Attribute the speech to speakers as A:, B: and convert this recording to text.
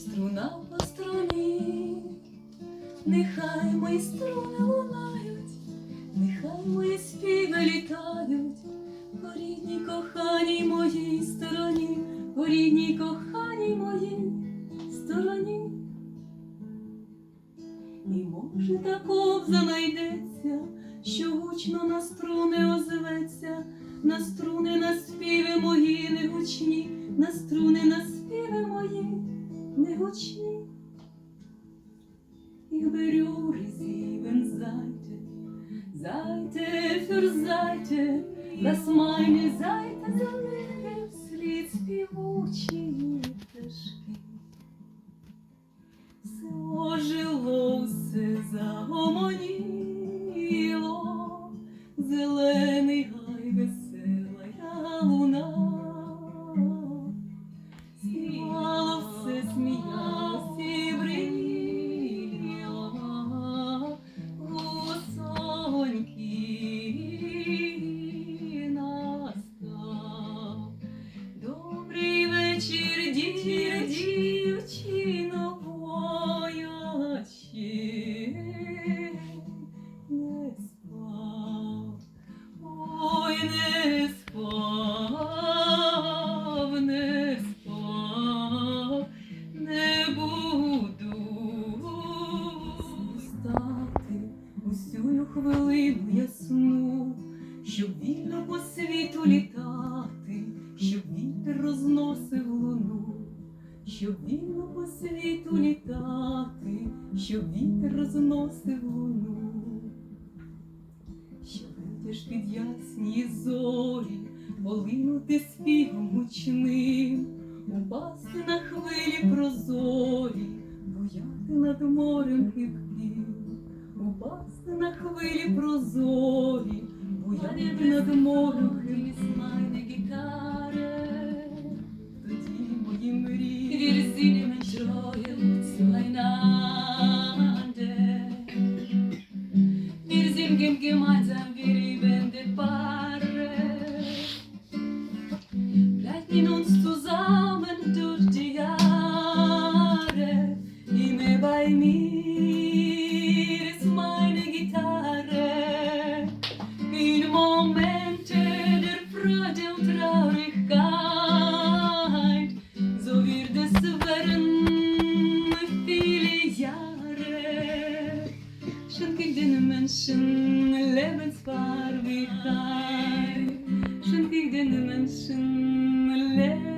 A: струна по струні, нехай мої струни лунають, нехай мої співи літають, по рідній коханій моїй стороні, по рідній коханій моїй стороні. І може таков знайдеться, що гучно на струни озветься, на струни на співи мої негучні, на струни на співи мої негучні. Ich berühre sie, wenn Seite, für Seite, lass meine Seite залине вслід співучі пташки. Все ожило, все загомоніло, зелений хвилину ясну, щоб вільно по світу літати, щоб вітер розносив луну, щоб вільно по світу літати, щоб вітер розносив луну, що вийдеш під ясні зорі, полинути співом гучним, упасти на хвилі прозорі, буяти над морем хибким, у на хвилі прозорі, буяни над морю хрисмайне гітаре, тоді мої мрії вірзілі на джоїл цілайнанде. Вірзім гім гімадзям вірі бенде паре, Bleiten uns zusammen durch die Jahre, immer bei mir. Momente der Freude und Traurigkeit, so wird es werden viele Schenk ik den Menschen Schenk ik den Menschen Lebensfarbigkeit.